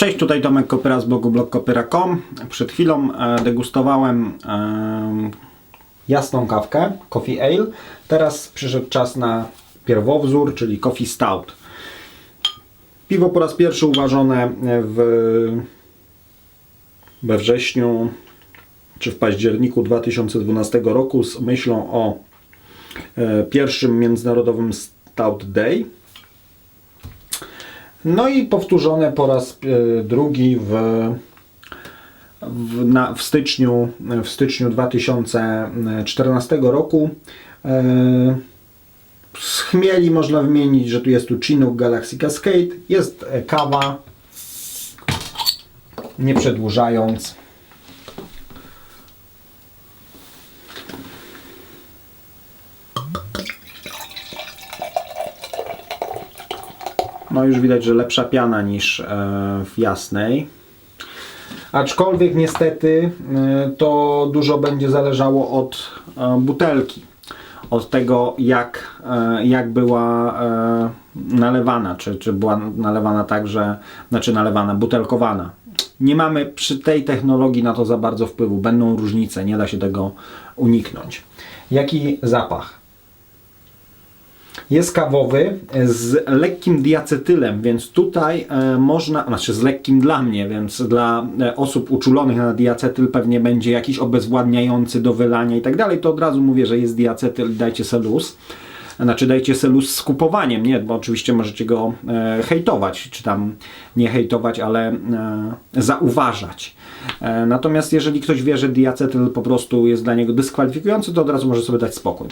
Cześć, tutaj Tomek Kopyra z blogu blogkopyra.com. Przed chwilą e, degustowałem e, jasną kawkę, Coffee Ale. Teraz przyszedł czas na pierwowzór, czyli Coffee Stout. Piwo po raz pierwszy uważone w, we wrześniu czy w październiku 2012 roku z myślą o e, pierwszym międzynarodowym Stout Day. No i powtórzone po raz e, drugi w, w, na, w, styczniu, w styczniu 2014 roku. E, z chmieli można wymienić, że tu jest tu Chinook Galaxy Cascade, jest e, kawa, nie przedłużając. No już widać, że lepsza piana niż e, w jasnej. Aczkolwiek niestety e, to dużo będzie zależało od e, butelki. Od tego jak, jak była nalewana, czy, czy była nalewana tak, że znaczy nalewana, butelkowana. Nie mamy przy tej technologii na to za bardzo wpływu. Będą różnice, nie da się tego uniknąć. Jaki zapach? Jest kawowy z lekkim diacetylem, więc tutaj e, można, znaczy z lekkim dla mnie, więc dla e, osób uczulonych na diacetyl pewnie będzie jakiś obezwładniający do wylania i tak dalej, to od razu mówię, że jest diacetyl, dajcie se luz. Znaczy dajcie se luz z kupowaniem, nie? Bo oczywiście możecie go e, hejtować, czy tam nie hejtować, ale e, zauważać. E, natomiast jeżeli ktoś wie, że diacetyl po prostu jest dla niego dyskwalifikujący, to od razu może sobie dać spokój.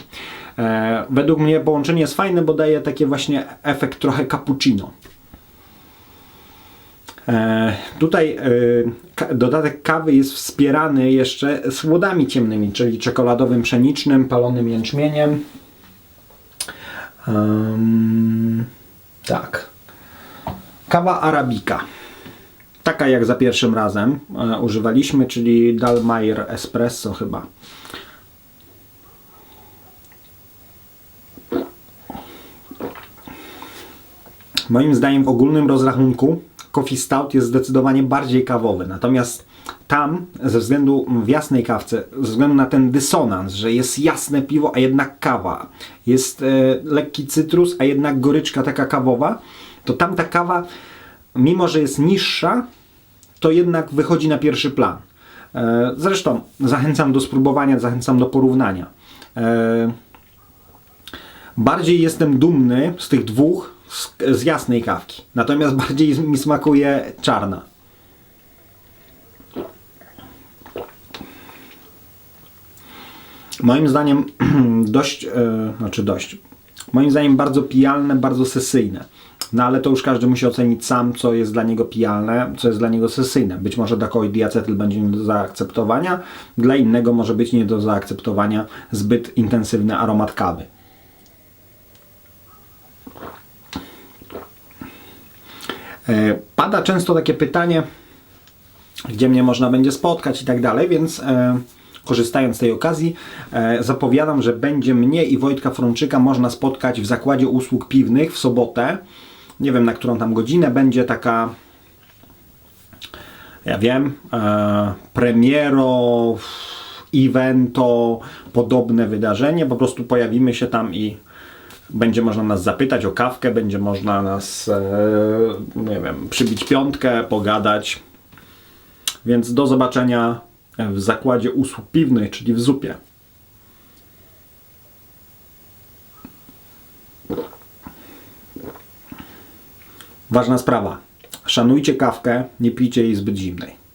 E, według mnie połączenie jest fajne, bo daje takie właśnie efekt trochę cappuccino. E, Tutaj e, dodatek kawy jest wspierany jeszcze słodami ciemnymi, czyli czekoladowym pszenicznym, palonym jęczmieniem. Em, tak. Kawa arabika. Taka jak za pierwszym razem e, używaliśmy, czyli Dalmayer Espresso chyba. Moim zdaniem w ogólnym rozrachunku Coffee Stout jest zdecydowanie bardziej kawowy. Natomiast tam, ze względu w jasnej kawce, ze względu na ten dysonans, że jest jasne piwo, a jednak kawa, jest e, lekki cytrus, a jednak goryczka taka kawowa, to tamta kawa, mimo że jest niższa, to jednak wychodzi na pierwszy plan. E, zresztą zachęcam do spróbowania, zachęcam do porównania. E, bardziej jestem dumny z tych dwóch, z, z jasnej kawki. Natomiast bardziej mi smakuje czarna. Moim zdaniem dość, e, znaczy dość, moim zdaniem bardzo pijalne, bardzo sesyjne. No ale to już każdy musi ocenić sam, co jest dla niego pijalne, co jest dla niego sesyjne. Być może dla diacetyl będzie nie do zaakceptowania, dla innego może być nie do zaakceptowania zbyt intensywny aromat kawy. E, Pada często takie pytanie, gdzie mnie można będzie spotkać i tak dalej, więc e, korzystając z tej okazji e, zapowiadam, że będzie mnie i Wojtka Frączyka można spotkać w zakładzie usług piwnych w sobotę. Nie wiem na którą tam godzinę będzie taka ja wiem, e, premiero, evento, podobne wydarzenie. Po prostu pojawimy się tam i będzie można nas zapytać o kawkę, będzie można nas, e, nie wiem, przybić piątkę, pogadać. Więc do zobaczenia w zakładzie usług piwnych, czyli w zupie. Ważna sprawa. Szanujcie kawkę, nie pijcie jej zbyt zimnej.